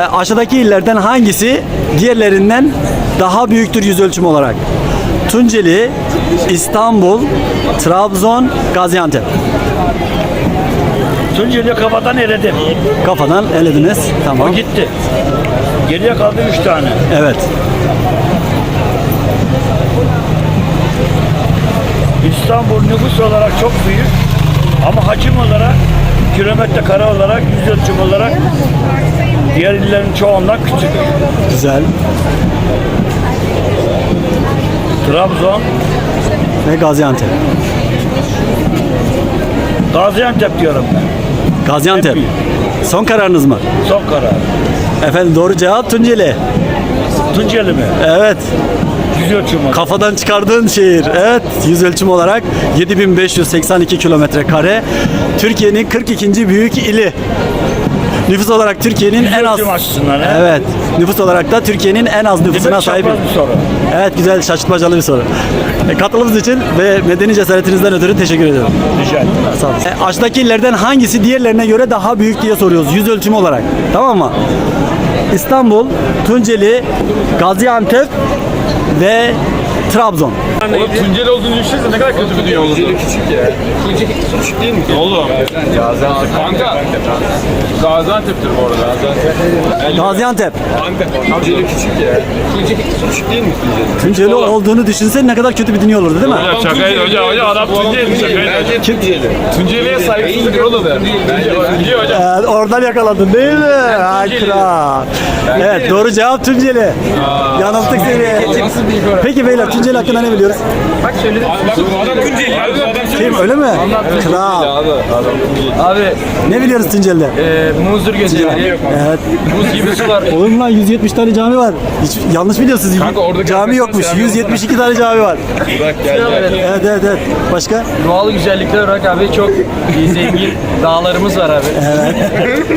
E, Aşağıdaki illerden hangisi diğerlerinden daha büyüktür yüz ölçümü olarak? Tunceli, İstanbul, Trabzon, Gaziantep. Tunceli kafadan eledim. Kafadan elediniz. O Tamam. gitti. Geriye kaldı üç tane. Evet. İstanbul nüfus olarak çok büyük. Ama hacim olarak, kilometre kare olarak, yüz ölçüm olarak diğer illerin çoğundan küçük. Güzel. Trabzon, Ve Gaziantep. Gaziantep diyorum ben. Gaziantep. Son kararınız mı? Son karar. Efendim doğru cevap Tunceli. Tunceli mi? Evet. Yüz ölçüm olarak. Kafadan çıkardığın şehir. Evet. Yüz ölçüm olarak 7582 kilometre kare. Türkiye'nin 42. büyük ili. Nüfus olarak Türkiye'nin en az ölçüm açısından. he? Evet. Nüfus olarak da Türkiye'nin en az nüfusuna Demek sahip. çapraz bir soru. Evet güzel şaşırtmacalı bir soru. E, Katıldığınız için ve medeni cesaretinizden ötürü teşekkür ediyorum. Rica ederim. Sağ olun. E, aşağıdaki illerden hangisi diğerlerine göre daha büyük diye soruyoruz yüz ölçümü olarak. Tamam mı? İstanbul, Tunceli, Gaziantep ve Trabzon. Oğlum Tunceli olduğunu düşünsene ne kadar kötü bir dünya olur. Tunceli küçük ya. Tunceli küçük değil mi? Oğlum. Gaziantep. Kanka. Gaziantep'tir bu arada. Gaziantep. Gaziantep. Antep. Tunceli küçük ya. Tunceli küçük değil mi Tunceli? Tunceli olduğunu düşünsen ne kadar kötü bir dünya olurdu değil mi? Hocam şakaydı hocam. Hocam adam Tunceli şakaydı. Bence Tunceli. Tunceli'ye saygısızlık oğlum. Biliyor hocam. Evet, oradan yakaladın değil mi? Ha, kral. Evet doğru cevap Tunceli. Yanılttık seni. Peki beyler Tunceli hakkında ne biliyoruz? Bak adam Tunceli. Adam Kim öyle mi? Kral. Abi Ne biliyoruz Tunceli'de? e, muzdur gözleri. Evet. Muz gibi su var. Oğlum lan 170 tane cami var. Hiç yanlış biliyorsunuz. Kanka oradaki cami yokmuş. cami 172 tane cami var. Bırak gel gel. Evet evet evet. Başka? Doğal güzellikler olarak abi çok zengin dağlarımız var abi. Evet.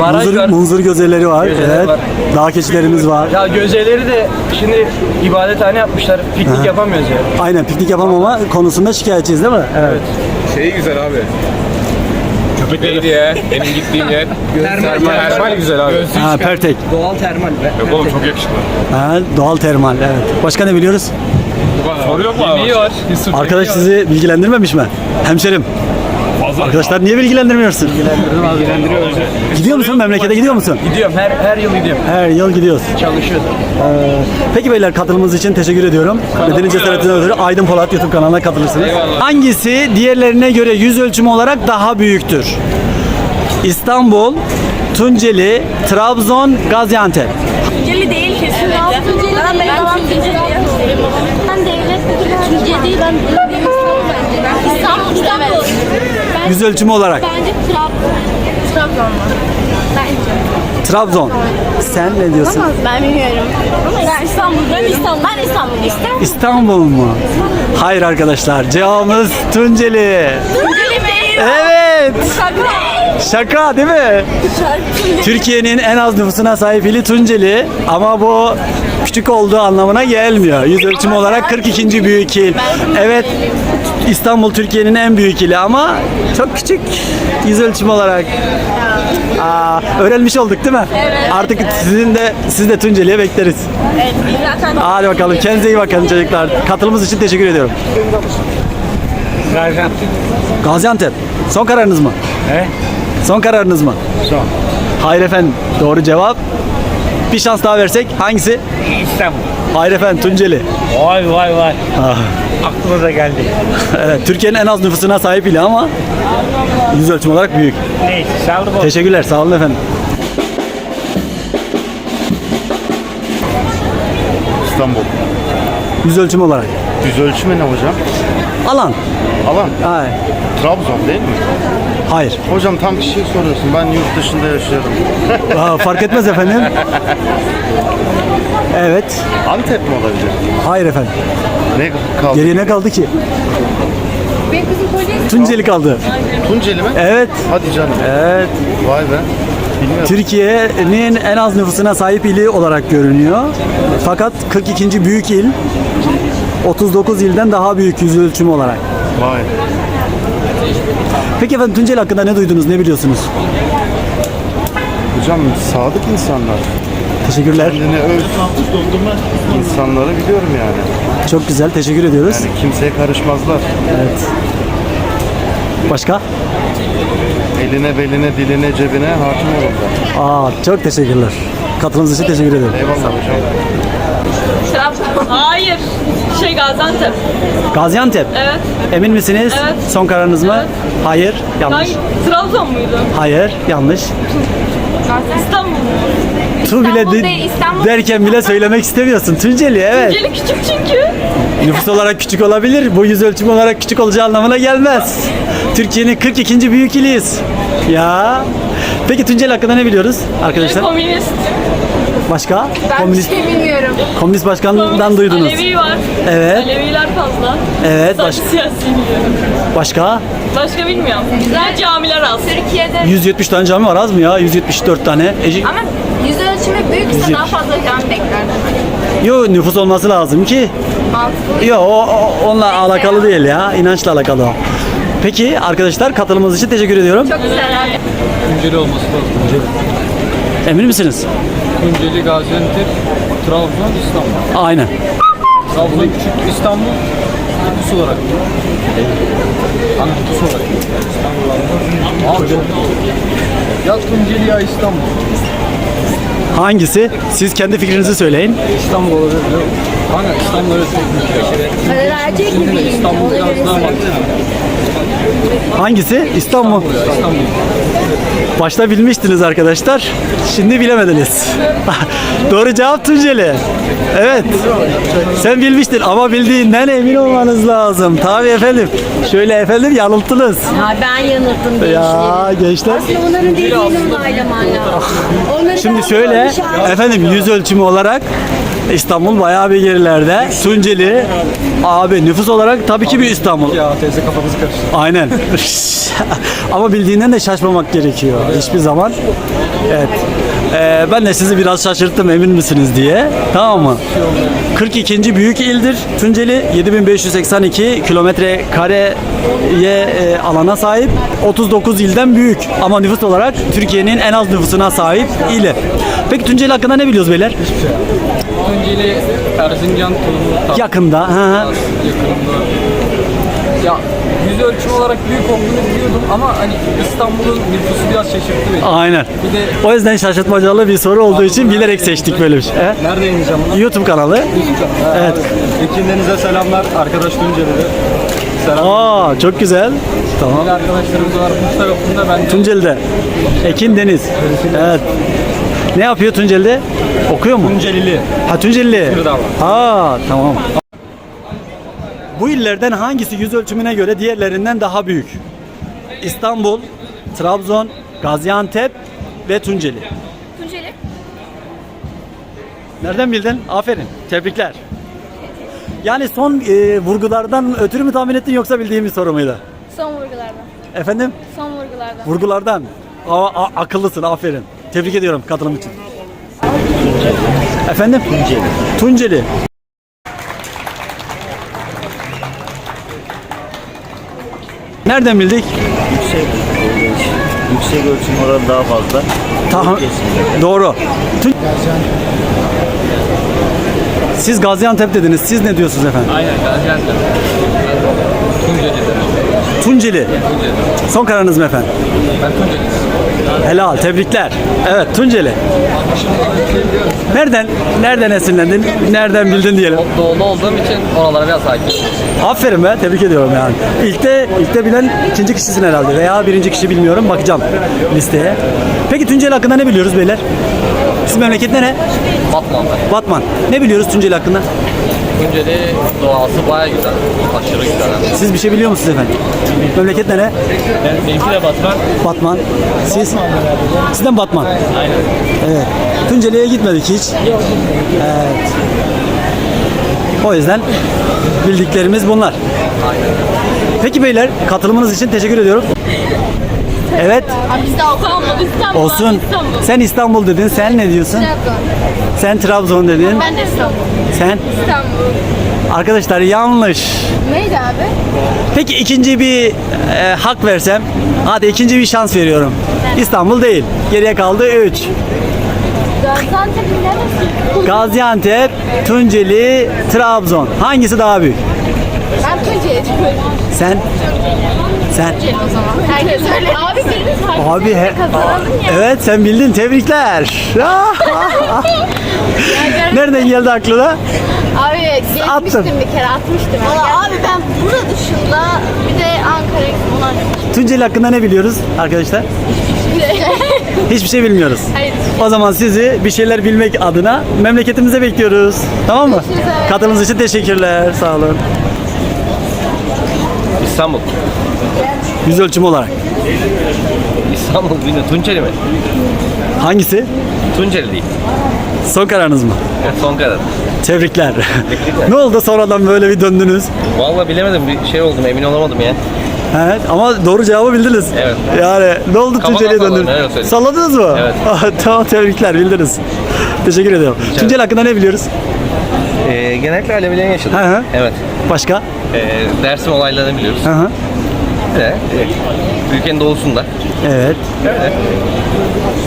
Baraj Munzur, var. munzur gözeleri var. Gözeleri evet. var. Dağ keçilerimiz var. Ya gözeleri de şimdi ibadethane yapmışlar. Piknik yapamıyoruz ya. Aynen piknik yapamama konusunda şikayetçiyiz değil mi? Evet. Şeyi güzel abi. Köpekleri ya. Benim gittiğim yer. Termal. Termal güzel abi. Ha, Pertek. Doğal termal be. Yok oğlum çok yakışıklı. Ha, doğal termal. Evet. Başka ne biliyoruz? Soru yok mu abi? Yemeği var. Arkadaş sizi bilgilendirmemiş mi? Hemşerim. Arkadaşlar niye bilgilendirmiyorsun? Gidiyor musun memlekete gidiyor musun? Gidiyorum her her yıl gidiyorum. Her yıl gidiyoruz. Çalışıyoruz. Peki beyler katılımınız için teşekkür ediyorum. Medeni cesaretine ötürü Aydın Polat YouTube kanalına katılırsınız. Hangisi diğerlerine göre yüz ölçümü olarak daha büyüktür? İstanbul, Tunceli, Trabzon, Gaziantep. Tunceli değil kesinlikle. Tunceli Ben, değil, ben Tunceli Ben devlet Tunceli değil, ben İstanbul. İstanbul. Ben, Yüz ölçümü olarak. bence Trabzon. Trabzon mu? Bence. Trabzon. Sen ne diyorsun? Ben bilmiyorum. Ben İstanbul. Ben İstanbul. Ben İstanbul. İstanbul. İstanbul mu? Hayır arkadaşlar. Cevabımız Tunceli. Tunceli değil. Evet. Şaka. Şaka değil mi? Türkiye'nin en az nüfusuna sahip ili Tunceli ama bu küçük olduğu anlamına gelmiyor. Yüz ölçümü olarak 42. büyük il. Evet İstanbul Türkiye'nin en büyük ili ama çok küçük yüz ölçümü olarak. Aa, öğrenmiş olduk değil mi? Evet. Artık sizin de siz de Tunceli'ye bekleriz. Evet. Zaten Hadi bakalım kendinize iyi bakın çocuklar. Katılımınız için teşekkür ediyorum. Gaziantep. Son kararınız mı? He? Son kararınız mı? Son. Hayır efendim. Doğru cevap. Bir şans daha versek hangisi? İstanbul. Hayır efendim Tunceli. Vay vay vay. Ah, Aklıma da geldi. evet, Türkiye'nin en az nüfusuna sahip ili ama yüz ölçüm olarak büyük. Neyse sağlık olsun. Teşekkürler. Sağ olun efendim. İstanbul. Yüz ölçüm olarak. Yüz ölçümü ne hocam? Alan. Alan. Hayır. Trabzon değil mi? Hayır. Hocam tam bir şey soruyorsun. Ben yurt dışında yaşıyorum. Aa, fark etmez efendim. Evet. Antep mi olabilir? Hayır efendim. Ne kaldı? Geriye ne kaldı ki? Tunceli kaldı. Tunceli mi? Evet. Hadi canım. Evet. Vay be. Bilmiyorum. Türkiye'nin en az nüfusuna sahip ili olarak görünüyor. Fakat 42. büyük il 39 ilden daha büyük yüz ölçümü olarak. Vay. Peki efendim Tunceli hakkında ne duydunuz, ne biliyorsunuz? Hocam sadık insanlar. Teşekkürler. Kendine öz insanları biliyorum yani. Çok güzel. Teşekkür ediyoruz. Yani kimseye karışmazlar. Evet. Başka? Eline, beline, diline, cebine hakim olurlar. Aa, çok teşekkürler. Katılımınız için teşekkür ederim. Eyvallah hocam. Hayır. Şey Gaziantep. Gaziantep. Evet. Emin misiniz? Evet. Son kararınız mı? Hayır. Yanlış. Hangi? Trabzon muydu? Hayır. Yanlış. İstanbul mu? Tu bile de- değil, İstanbul. derken bile söylemek istemiyorsun. Tunceli evet. Tunceli küçük çünkü. Nüfus olarak küçük olabilir. Bu yüz ölçümü olarak küçük olacağı anlamına gelmez. Türkiye'nin 42. büyük iliyiz. Ya. Peki Tunceli hakkında ne biliyoruz arkadaşlar? Komünist. Başka? Ben Komünist, bir şey bilmiyorum. komünist başkanından Komünist. duydunuz. Alevi var. Evet. Aleviler fazla. Evet. Sadece Baş, siyasi biliyorum. başka? Başka bilmiyorum. Güzel camiler az. Türkiye'de 170 tane cami var az mı ya? 174 tane. E, ama yüz ölçümü büyükse daha fazla cami beklerdim. yo nüfus olması lazım ki. Mantıklı. Yo o, o- onunla alakalı değil ya. İnançla alakalı o. Peki arkadaşlar katılımınız için teşekkür ediyorum. Çok güzel abi. Tunceli olması lazım. Emin misiniz? Tunceli, Gaziantep, Trabzon, İstanbul. Aynen. Trabzon küçük İstanbul nüfus olarak. Hani nüfus olarak. İstanbul Abi çok Ya Tunceli ya İstanbul. Hangisi? Siz kendi fikrinizi söyleyin. İstanbul olabilir. Kanka İstanbul evet. Erkek Şimdi İstanbul biraz daha mantıklı. Hangisi? İstanbul. Ya İstanbul. Başta bilmiştiniz arkadaşlar. Şimdi bilemediniz. Doğru cevap Tunceli. Evet. Sen bilmiştin ama bildiğinden emin olmanız lazım. Tabii efendim. Şöyle efendim yanılttınız. Ya ben yanılttım gençleri. Ya gençler. Onların dediğini onaylaman lazım. Onları Şimdi şöyle efendim yüz ölçümü olarak İstanbul bayağı bir gerilerde. Tunceli abi nüfus olarak tabii ki bir İstanbul. Ya teyze kafamızı karıştı. Aynen. Ama bildiğinden de şaşmamak gerekiyor hiçbir zaman. Evet. Ee, ben de sizi biraz şaşırttım emin misiniz diye. Tamam mı? 42. büyük ildir Tunceli. 7582 kilometre kareye e, alana sahip. 39 ilden büyük. Ama nüfus olarak Türkiye'nin en az nüfusuna sahip ili. Peki Tunceli hakkında ne biliyoruz beyler? Tunceli, Erzincan, Tulumlu, Tatlı. Yakında. Hı hı. yakınında. Ya yüz ölçüm olarak büyük olduğunu biliyordum ama hani İstanbul'un nüfusu biraz şaşırttı beni. Aynen. Bir de O yüzden şaşırtmacalı bir soru olduğu için bilerek seçtik böyle bir şey. He? nerede yayınlayacağım bunu? YouTube kanalı. Evet. Ekin Deniz'e selamlar. Arkadaş Tunceli'de. Selam. Aa çok güzel. Tamam. Arkadaşlarımız var. Yokluğunda ben de Tunceli'de. Ekin Deniz. Evet. Ne yapıyor Tunceli'de? Okuyor mu? Tuncelili. Ha Tunceli. Tekirdağ. Aa tamam. Bu illerden hangisi yüz ölçümüne göre diğerlerinden daha büyük? İstanbul, Trabzon, Gaziantep ve Tunceli. Tunceli. Nereden bildin? Aferin. Tebrikler. Yani son e, vurgulardan ötürü mü tahmin ettin yoksa bildiğin bir soru muydu? Son vurgulardan. Efendim? Son vurgulardan. Vurgulardan. Aa, a- akıllısın aferin. Tebrik ediyorum katılım için. Efendim? Tunceli. Tunceli. Nereden bildik? yüksek yüksek ölçüm oranı daha fazla. Tamam. Doğru. Tun- Siz Gaziantep dediniz. Siz ne diyorsunuz efendim? Aynen Gaziantep. Tunceli'de. Tunceli. Son kararınız mı efendim? Ben Tunceli. Helal, tebrikler. Evet, Tunceli. Nereden nereden esinlendin? Nereden bildin diyelim. Doğulu olduğum için oralara biraz hakim. Aferin be, tebrik ediyorum yani. İlk de ilk de bilen ikinci kişisin herhalde veya birinci kişi bilmiyorum. Bakacağım listeye. Peki Tunceli hakkında ne biliyoruz beyler? Sizin memleket nere? Batman'da. Batman. Ne biliyoruz Tunceli hakkında? Tunceli doğası baya güzel. Aşırı güzel. hem. Siz bir şey biliyor musunuz efendim? Memleket nere? Benimki de Batman. Batman. Siz? Sizden Batman. Aynen. Evet. Tunceli'ye gitmedik hiç. Evet. O yüzden bildiklerimiz bunlar. Peki beyler katılımınız için teşekkür ediyorum. Evet biz İstanbul. olsun. İstanbul. Sen İstanbul dedin. Sen ne diyorsun? Trabzon. Sen Trabzon dedin. Ben de İstanbul. Sen İstanbul. Arkadaşlar yanlış. Neydi abi? Peki ikinci bir e, hak versem? Hadi ikinci bir şans veriyorum. İstanbul değil. Geriye kaldı 3. Gaziantep'in neresi? Gaziantep, Tunceli, Trabzon. Hangisi daha büyük? Ben Tunceli'ye çıkıyorum. Sen? Sen? o zaman. Herkes öyle. Abi biriniz Abi he, kazanalım ya. evet sen bildin tebrikler. Nereden geldi aklına? Abi geçmiştim Attın. bir kere atmıştım. Valla abi ben burada dışında bir de Ankara'ya falan Tunceli hakkında ne biliyoruz arkadaşlar? Hiçbir şey bilmiyoruz. Hayır. O zaman sizi bir şeyler bilmek adına memleketimize bekliyoruz. Tamam mı? Görüşürüz, evet. Katıldığınız için teşekkürler. Sağ olun. İstanbul. Yüz ölçüm olarak. İstanbul de Tunceli mi? Hangisi? Tunceli değil. Son kararınız mı? Evet, son karar. Tebrikler. Tebrikler. ne oldu sonradan böyle bir döndünüz? Vallahi bilemedim bir şey oldum emin olamadım ya. Evet ama doğru cevabı bildiniz. Evet. Yani ne oldu Kafadan Tunceli'ye salladım, döndünüz? öyle. Salladınız mı? Evet. Ah, tamam tebrikler bildiniz. Teşekkür ediyorum. Tunceli hakkında ne biliyoruz? Ee, genellikle alevlerini yaşadım. Hı hı. Evet. Başka? Ee, Dersim olaylarını biliyoruz. Hı hı. Bir de, e, ülkenin doğusunda. Evet.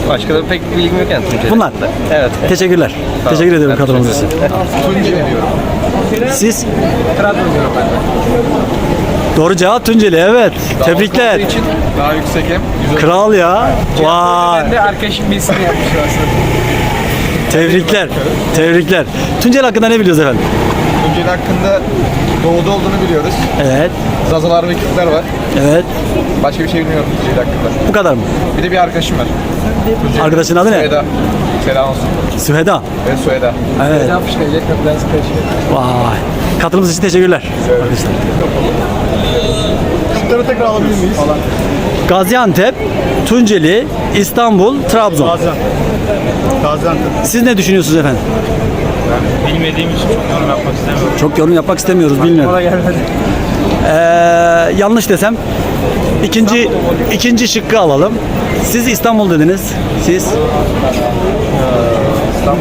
Başka da pek bir bilgim yok yani Tunceli. Bunlar. hakkında. Evet. Teşekkürler. Sağ Teşekkür ediyorum katılımınız için. Tunceli diyorum. Siz? Trabzon diyorum ben. Doğru cevap Tunceli evet. Tebrikler. Olduğu için daha yüksekim. Kral ya. Vay. Ben de arkadaşım bilsin yapmışlar aslında. Tebrikler. Tebrikler. Tunceli hakkında ne biliyoruz efendim? Tunceli hakkında doğuda olduğunu biliyoruz. Evet. Zazalar ve Kürtler var. Evet. Başka bir şey bilmiyorum Tunceli hakkında. Bu kadar mı? Bir de bir arkadaşım var. Arkadaşın adı ne? Süheda. Selam olsun. Süheda. Ve Süheda. Evet. Yapmış gelecek kapıdan Vay. Katılımınız için teşekkürler. Arkadaşlar. Şıkları tekrar alabilir miyiz? Falan. Gaziantep, Tunceli, İstanbul, Trabzon. Gaziantep. Gaziantep. Siz ne düşünüyorsunuz efendim? Bilmediğim için çok yorum yapmak istemiyorum. Çok yorum yapmak istemiyoruz bilmiyorum. Ee, yanlış desem ikinci ikinci şıkkı alalım. Siz İstanbul dediniz. Siz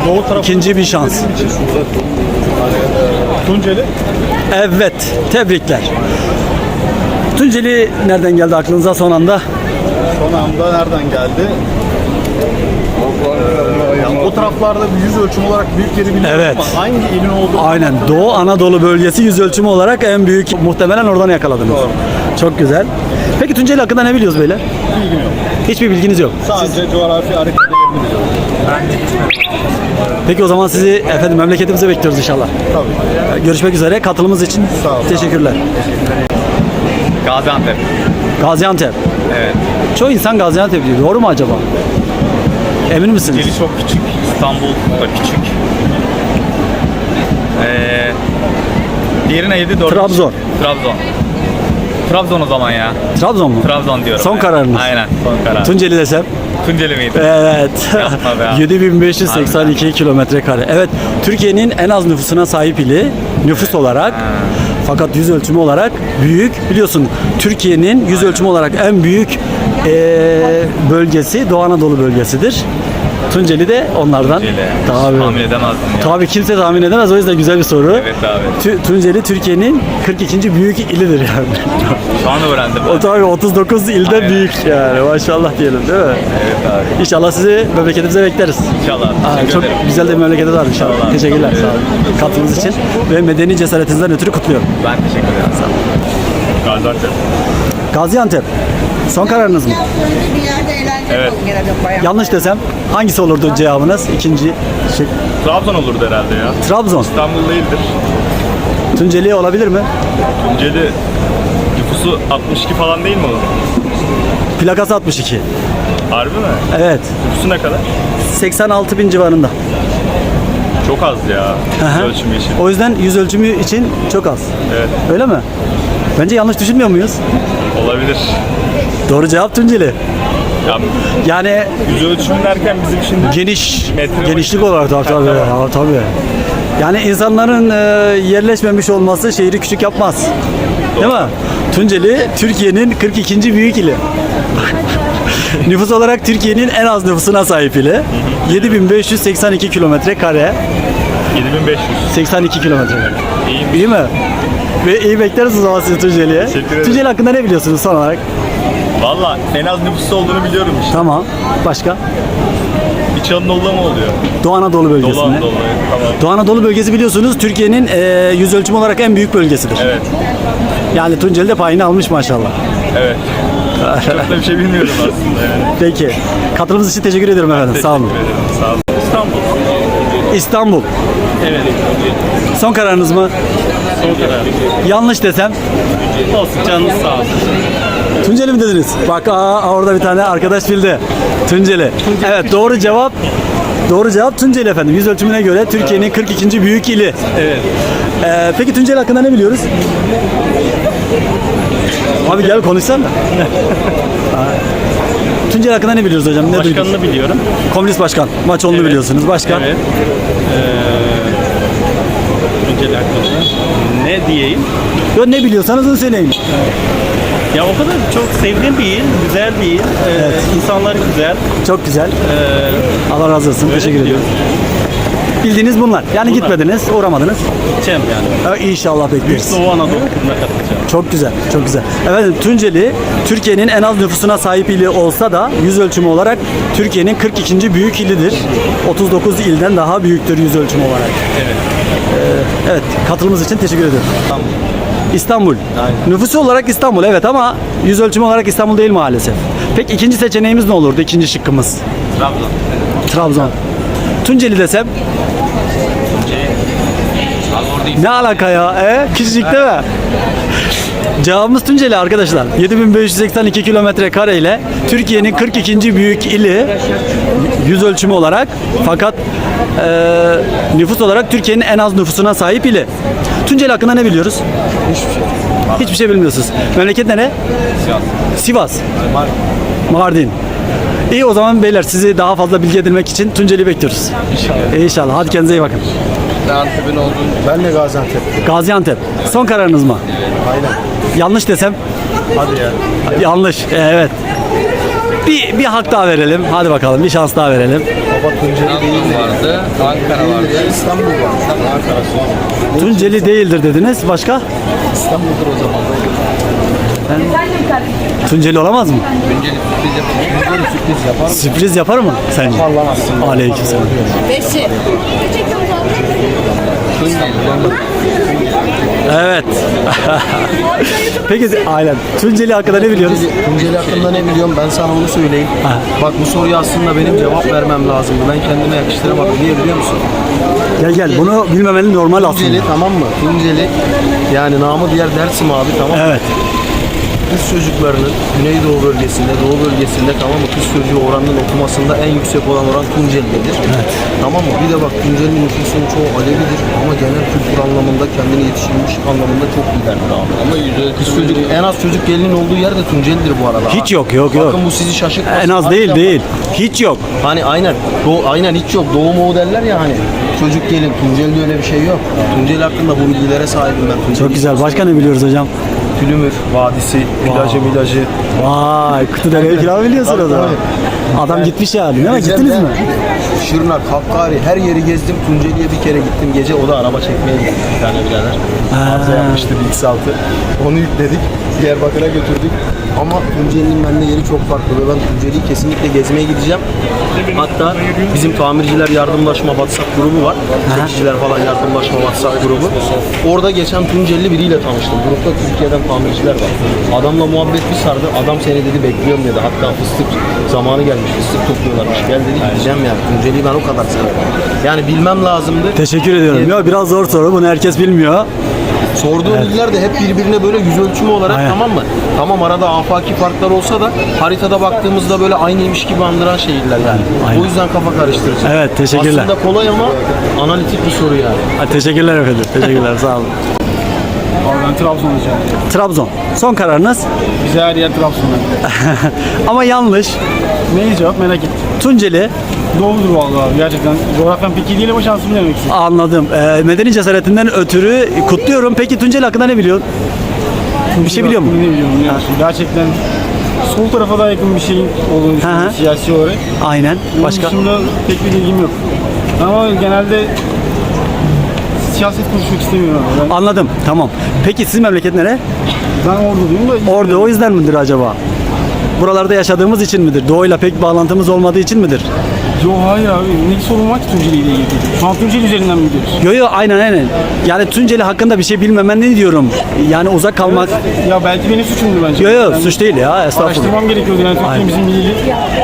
Doğu tarafı ikinci bir şans. Tunceli. Evet, tebrikler. Tunceli nereden geldi aklınıza son anda? Son anda nereden geldi? O taraflarda bir yüz ölçüm olarak büyük yeri biliyorum Evet. ama hangi ilin olduğu Aynen. Doğu Anadolu bölgesi yüz ölçümü olarak en büyük. Muhtemelen oradan yakaladınız. Çok güzel. Peki Tunceli hakkında ne biliyoruz beyler? bilgim yok. Hiçbir bilginiz yok. Sadece coğrafi haritada yerini biliyorum. Peki o zaman sizi efendim memleketimize bekliyoruz inşallah. Tabii. Görüşmek üzere. Katılımınız için Sağ olun. teşekkürler. Gaziantep. Gaziantep. Evet. Çoğu insan Gaziantep diyor. Doğru mu acaba? Emin misiniz? Tunceli çok küçük, İstanbul da küçük. Ee, diğeri neydi? Dört. Trabzon. Trabzon. Trabzon o zaman ya. Trabzon mu? Trabzon diyorum. Son yani. kararınız. Aynen, son karar. Tunceli desem. Tunceli miydi? Evet. Yapma be. 7582 kilometre kare. Evet, Türkiye'nin en az nüfusuna sahip ili nüfus olarak. Fakat yüz ölçümü olarak büyük. Biliyorsun Türkiye'nin yüz ölçümü olarak en büyük eee, bölgesi Doğu Anadolu bölgesidir. Tunceli de onlardan. Tunceli. Tabii. Tahmin edemezdim ya. Tabii kimse tahmin edemez. O yüzden güzel bir soru. Evet abi. Tü- Tunceli Türkiye'nin 42. büyük ilidir yani. Şu an öğrendim. o tabii 39 ilde Aynen. büyük yani. Maşallah diyelim değil mi? Evet abi. İnşallah sizi memleketimize bekleriz. İnşallah. Aa, Teşekkür çok ederim. güzel de bir memleketi var inşallah. Olun. Teşekkürler. Sağ olun. Katkınız için ve medeni cesaretinizden ötürü kutluyorum. Ben teşekkür ederim. Sağ olun. Gaziantep. Gaziantep. Son kararınız mı? Evet. Yanlış desem hangisi olurdu cevabınız? İkinci şık. Trabzon olurdu herhalde ya. Trabzon. İstanbul değildir. Tunceli olabilir mi? Tunceli nüfusu 62 falan değil mi onun? Plakası 62. Harbi mi? Evet. Nüfusu ne kadar? 86 bin civarında. Çok az ya. Aha. Ölçümü için. O yüzden yüz ölçümü için çok az. Evet. Öyle mi? Bence yanlış düşünmüyor muyuz? Olabilir. Doğru cevap Tunceli. Ya Yani yüz ölçümü derken bizim şimdi geniş, genişlik olarak tabii tabii. Ya, tabii. Yani insanların e, yerleşmemiş olması şehri küçük yapmaz. Değil mi? Tunceli Türkiye'nin 42. büyük ili. Nüfus olarak Türkiye'nin en az nüfusuna sahip ili. 7582 kilometre kare. 7500. 82 kilometre. İyi mi? Ve iyi bekleriz o zaman sizi Tunceli'ye. Teşekkür ederim. Tunceli hakkında ne biliyorsunuz son olarak? Valla en az nüfusu olduğunu biliyorum işte. Tamam. Başka? İç Anadolu'da mı oluyor? Doğu Anadolu bölgesinde. Dolu Anadolu. Tamam. Doğu Anadolu bölgesi biliyorsunuz Türkiye'nin e, yüz ölçüm olarak en büyük bölgesidir. Evet. Yani Tunceli de payını almış maşallah. Evet. Çok da bir şey bilmiyorum aslında yani. Peki. Katılımınız için teşekkür ederim efendim. Sağ olun. Teşekkür ederim. Sağ olun. İstanbul. İstanbul. Evet. Son kararınız mı? Yanlış desem. Olsun canınız sağ olsun. Tunceli mi dediniz? Bak aa, orada bir tane arkadaş bildi. Tunceli. Evet doğru cevap. Doğru cevap Tunceli efendim. Yüz ölçümüne göre Türkiye'nin 42. büyük ili. Evet. Ee, peki Tunceli hakkında ne biliyoruz? Abi gel konuşsana. Tunceli hakkında ne biliyoruz hocam? Ne duydunuz? Başkanını biliyorum. Komünist başkan. Maç onu biliyorsunuz. Başka? Evet. Ee, Tunceli hakkında. Ne diyeyim? Yo, ne biliyorsanız onu söyleyin. Ya o kadar çok sevdiğim bir il, güzel bir il. Ee, İnsanları güzel. Çok güzel. Ee, Allah razı olsun. Teşekkür ederim. biliyorum. Bildiğiniz bunlar. Yani Bunlar. gitmediniz, uğramadınız. gideceğim yani. Ee, İnşallah bekleriz. Doğu Anadolu okuluna katılacağım. Çok güzel, çok güzel. Efendim Tunceli Türkiye'nin en az nüfusuna sahip ili olsa da yüz ölçümü olarak Türkiye'nin 42. büyük ilidir. 39 ilden daha büyüktür yüz ölçümü olarak. Evet. Ee, evet, katılımınız için teşekkür ederim. İstanbul. Nüfusu olarak İstanbul evet ama yüz ölçümü olarak İstanbul değil maalesef. Peki ikinci seçeneğimiz ne olurdu? İkinci şıkkımız. Trabzon. Trabzon. Tunceli desem? Ne alaka ya? E? Küçücük değil mi? Cevabımız Tunceli arkadaşlar. 7582 kilometre kare ile Türkiye'nin 42. büyük ili yüz ölçümü olarak fakat e, nüfus olarak Türkiye'nin en az nüfusuna sahip ili. Tunceli hakkında ne biliyoruz? Hiçbir şey. Hiçbir şey bilmiyorsunuz. Memleket nere? Sivas. Sivas. Mardin. İyi o zaman beyler sizi daha fazla bilgi edinmek için Tunceli bekliyoruz. İnşallah. İnşallah. Hadi kendinize iyi bakın. Ben de Gaziantep. Gaziantep. Son kararınız mı? Aynen. Yanlış desem? Hadi ya. Yanlış. Evet. Bir, bir hak daha verelim. Hadi bakalım bir şans daha verelim. Baba Tunceli değil vardı, Ankara vardı. İstanbul var. Ankara sonra. Tunceli değildir dediniz. Başka? İstanbul'dur o zaman. Tunceli olamaz mı? Tunceli sürpriz yapalım. Sürpriz yapar. Sürpriz yapar mı sence? Allah aslında. Aleykümselam. Beşi. Evet. Peki aynen. Tunceli hakkında ne biliyoruz? Tunceli, Tunceli hakkında ne biliyorum ben sana onu söyleyeyim. Ha. Bak bu soruya aslında benim cevap vermem lazımdı. Ben kendime yakıştıramadım. Niye biliyor musun? Gel gel. Bunu bilmemeli normal Tunceli aslında. tamam mı? Tunceli yani namı diğer Dersim abi tamam mı? Evet. Kız çocuklarının Güneydoğu bölgesinde, Doğu bölgesinde tamam mı? Kız çocuğu oranının okumasında en yüksek olan oran Tunceli'dedir. Tamam mı? Bir de bak Tunceli'nin nüfusunun çoğu Alevidir ama genel kültür anlamında kendini yetiştirmiş anlamında çok abi. Ama Kız çocuk, en az çocuk gelinin olduğu yer de Tunceli'dir bu arada. Hiç yok, yok, yok. Bakın bu sizi şaşırtmasın. En az değil Harbiden değil. Hiç yok. Hani aynen. Doğu, aynen hiç yok. Doğu Moğu derler ya hani. Çocuk gelin. Tunceli'de öyle bir şey yok. Tunceli hakkında bu bilgilere sahibim ben. Tunceli Çok güzel. Başka ne biliyoruz hocam? Külümür Vadisi, Milacı Milacı. Vay, Kıtıdere'yi falan biliyorsun o zaman. Adam gitmiş yani değil mi? Gittiniz mi? Şırnak, Hakkari her yeri gezdim. Tunceli'ye bir kere gittim. Gece o da araba çekmeye gittim bir tane birader. Arıza yapmıştı bir altı. Onu yükledik. Diyarbakır'a götürdük. Ama Tunceli'nin bende yeri çok farklı ve ben Tunceli'yi kesinlikle gezmeye gideceğim. Hatta bizim tamirciler yardımlaşma WhatsApp grubu var. Çekiciler falan yardımlaşma WhatsApp grubu. Orada geçen Tunceli biriyle tanıştım. Grupta Türkiye'den tamirciler var. Adamla muhabbet bir sardı. Adam seni dedi bekliyorum dedi. Hatta fıstık zamanı gelmiş. Fıstık topluyorlarmış. Gel dedi gideceğim yani. Tunceli'yi ben o kadar severim. Yani bilmem lazımdı. Teşekkür ediyorum. Ya biraz zor soru. Bunu herkes bilmiyor. Sorduğu bilgiler de hep birbirine böyle yüz ölçümü olarak Aynen. tamam mı? Tamam arada afaki farklar olsa da haritada baktığımızda böyle aynıymış gibi andıran şehirler yani. Aynen. O yüzden kafa karıştırıcı. Evet, teşekkürler. Aslında kolay ama analitik bir soru yani. Ha, teşekkürler efendim. Teşekkürler. Sağ olun. Ben Trabzon diyeceğim. Trabzon. Son kararınız? Bize her yer Trabzon'da. Ama yanlış. Neyi cevap merak ettim. Tunceli Doğrudur vallahi abi gerçekten. Coğrafyam pek iyi değil ama şansımı denemek istedim. anladım. Ee, medeni cesaretinden ötürü kutluyorum. Peki Tunceli hakkında ne biliyorsun? Bir şey biliyor musun? Ne biliyorum biliyor musun? Gerçekten sol tarafa daha yakın bir şeyin olduğunu Hı hı. düşünüyorum siyasi olarak. Aynen. Başka? dışında pek bir bilgim yok. Ama genelde siyaset konuşmak istemiyorum abi. Anladım. Tamam. Peki sizin memleket nere? Ben, ben orduluyum da Orada o yüzden midir acaba? Buralarda yaşadığımız için midir? Doğuyla pek bağlantımız olmadığı için midir? Yo hayır abi. Ne sorun var ki Tunceli ile ilgili? Şu an Tunceli üzerinden mi gidiyoruz? Yo yo aynen aynen. Yani Tunceli hakkında bir şey bilmemen ne diyorum? Yani uzak kalmak. Ya belki benim suçumdu bence. Yo yo Ben suç değil ya estağfurullah. Araştırmam gerekiyordu yani Türkiye bizim bilili.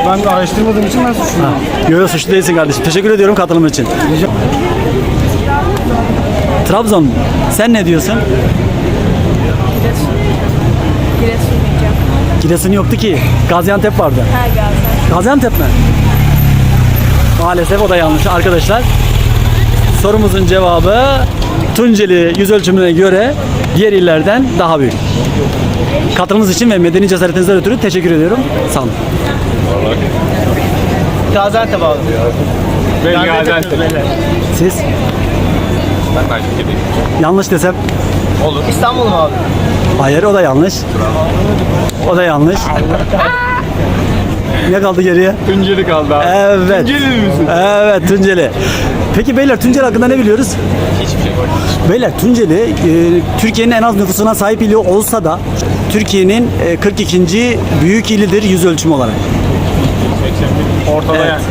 Ben de araştırmadığım için ben suçluyum. Yo yo suçlu değilsin kardeşim. Teşekkür ediyorum katılım için. Trabzon sen ne diyorsun? Giresun yoktu ki. Gaziantep vardı. Gaziantep mi? Maalesef o da yanlış arkadaşlar. Sorumuzun cevabı Tunceli yüz ölçümüne göre diğer illerden daha büyük. Katılımınız için ve medeni cesaretinizden ötürü teşekkür ediyorum. Sağ olun. Gaziantep abi. Ben Gaziantep. Siz Ben de aynı fikirdeyim. yanlış desem İstanbul mu abi? Hayır o da yanlış. O da yanlış. ne kaldı geriye? Tunceli kaldı abi. Evet. Tunceli misin? Evet Tunceli. Peki beyler Tunceli hakkında ne biliyoruz? Hiçbir şey var. Beyler Tunceli e, Türkiye'nin en az nüfusuna sahip ili olsa da Türkiye'nin e, 42. büyük ilidir yüz ölçümü olarak. Ortada Evet. yani.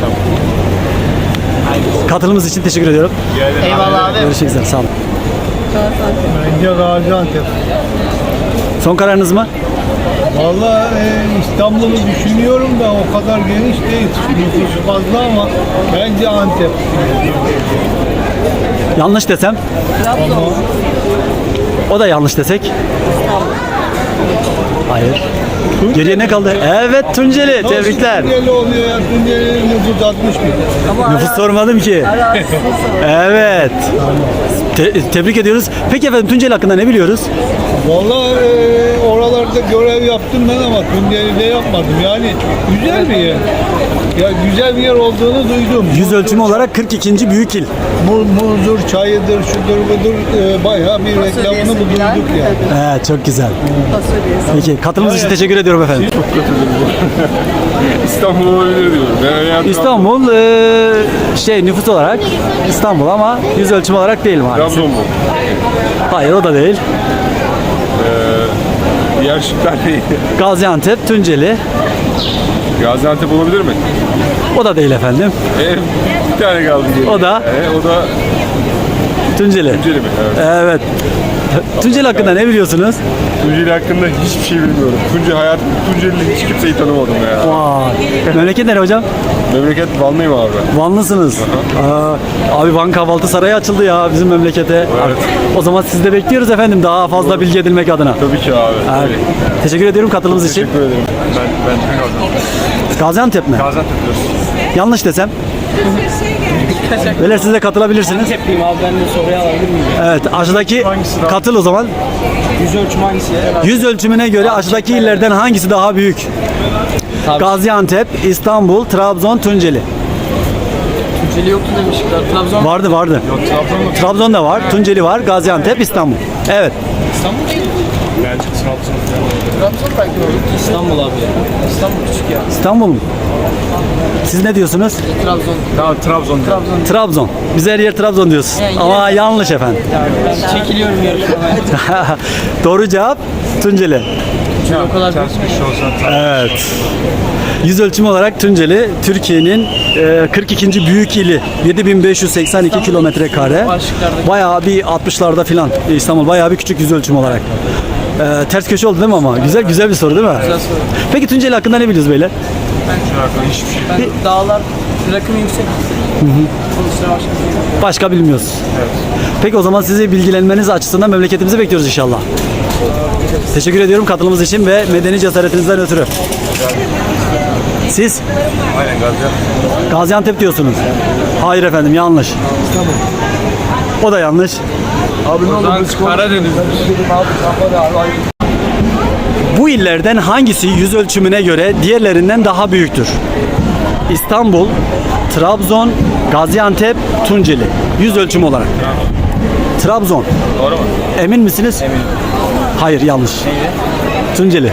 Katılımınız için teşekkür ediyorum. Eyvallah abi. Görüşmek üzere. Sağ olun. Bence Gaziantep. Son kararınız mı? Vallahi e, İstanbul'u düşünüyorum da o kadar geniş değil. Nüfusu fazla ama bence Antep. Yanlış desem? O da yanlış desek? Hayır. Geriye ne kaldı? Evet Tunceli. Tebrikler. Tunceli oluyor ya. Tunceli'nin nüfusu 60 bin. Nüfus sormadım ki. Evet. Te- tebrik ediyoruz. Peki efendim Tunceli hakkında ne biliyoruz? Vallahi e, oralarda görev yaptım ben ama Tunceli'de yapmadım. Yani güzel bir yer. Ya güzel bir yer olduğunu duydum. Yüz ölçümü olarak 42. büyük il. Mu- Muzdur, çayıdır, şudur budur e, bayağı bir reklamını bu duyduk yani. Evet çok güzel. Peki katılımınız için teşekkür ediyorum efendim. İstanbul olabilir diyorum. Ben. İstanbul e, şey nüfus olarak İstanbul ama yüz ölçümü olarak değil maalesef. Trabzon mu? Hayır o da değil. Diğer şıklar neydi? Gaziantep, Tunceli Gaziantep olabilir mi? o da değil efendim. E, bir tane kaldı. O da? E, o da Tunceli. Tunceli mi? Evet. Evet. Tunceli hakkında ne biliyorsunuz? Tunceli hakkında hiçbir şey bilmiyorum. Tunceli hayatımda Tunceli'de hiç kimseyi tanımadım ya. Vay. Memleket nere hocam? Memleket Vanlıyım abi. Vanlısınız. Aa, abi Van kahvaltı sarayı açıldı ya bizim memlekete. O zaman siz de bekliyoruz efendim daha fazla bilgi edinmek adına. Tabii ki abi. Evet. Teşekkür ediyorum katılımınız için. Teşekkür ederim. Ben, ben Gaziantep. Gaziantep mi? Gaziantep diyorsun. Yanlış desem. Beyler siz de katılabilirsiniz. Antep'liyim abi ben de soruyu alabilir miyim? Evet aşağıdaki katıl o zaman. Yüz ölçüm hangisi? Yüz ölçümüne göre aşağıdaki illerden hangisi daha büyük? Gaziantep, İstanbul, Trabzon, Tunceli. Tunceli yoktu demişler. Trabzon. Vardı vardı. Trabzon'da var, Tunceli var, Gaziantep, İstanbul. Evet. Bence Trabzon. Trabzon belki olur. İstanbul abi. İstanbul küçük ya. İstanbul mu? Siz ne diyorsunuz? Trabzon. Daha Trabzon. Trabzon. Trabzon. Biz her yer Trabzon diyoruz. Yani Ama yanlış efendim. Ben çekiliyorum yarışmaya. Doğru cevap Tunceli. Çünkü o kadar büyük. Evet. Yüz ölçümü olarak Tunceli Türkiye'nin e, 42. büyük ili. 7582 kilometre kare. Bayağı bir 60'larda filan İstanbul bayağı bir küçük yüz ölçümü olarak. E, ters köşe oldu değil mi ama? Güzel güzel bir soru değil mi? Güzel soru. Peki Tunceli hakkında ne biliyoruz beyler? Hiçbir şey. Ben dağlar rakım yüksek. Onun üstüne başka bir şey yok. Başka bilmiyoruz. Peki o zaman sizi bilgilenmeniz açısından memleketimizi bekliyoruz inşallah. Teşekkür ediyorum katılımınız için ve medeni cesaretinizden ötürü. Siz Aynen Gaziantep. Gaziantep diyorsunuz. Hayır efendim yanlış. O da yanlış. Abi ne olur Karadeniz. Bu illerden hangisi yüz ölçümüne göre diğerlerinden daha büyüktür? İstanbul, Trabzon, Gaziantep, Tunceli. Yüz ölçüm olarak. Trabzon. Doğru mu? Emin misiniz? Eminim. Hayır yanlış. Tunceli.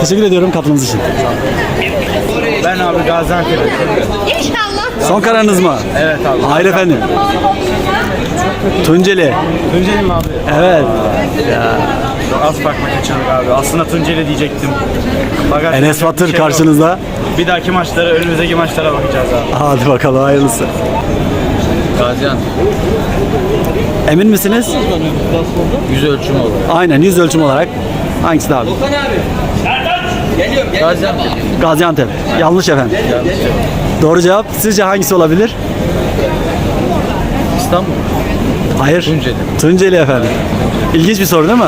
Teşekkür ediyorum katılımınız için. Ben abi Gaziantep. İnşallah. Son kararınız mı? Evet abi. Hayır efendim. Tunceli. Tunceli mi abi? Evet. Az farkla kaçırdık abi. Aslında Tunceli diyecektim. Bagaj Enes Batur şey yok. karşınızda. Bir dahaki maçlara, önümüzdeki maçlara bakacağız abi. Hadi bakalım hayırlısı. Gaziantep. Emin misiniz? Yüz ölçümü olur. Aynen yüz ölçüm olarak. Hangisi daha abi? Gaziantep. Gaziantep. Yanlış efendim. Doğru cevap sizce hangisi olabilir? İstanbul. Hayır. Tunceli. Tunceli efendim. İlginç bir soru değil mi?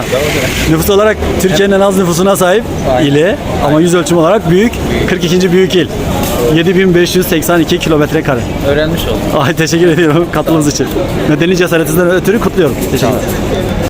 Nüfus olarak Türkiye'nin en az nüfusuna sahip ili ama yüz ölçüm olarak büyük 42. büyük il. 7582 kilometre kare. Öğrenmiş oldum. Ay teşekkür ediyorum katıldığınız için. Medeni cesaretinizden ötürü kutluyorum. Teşekkür ederim.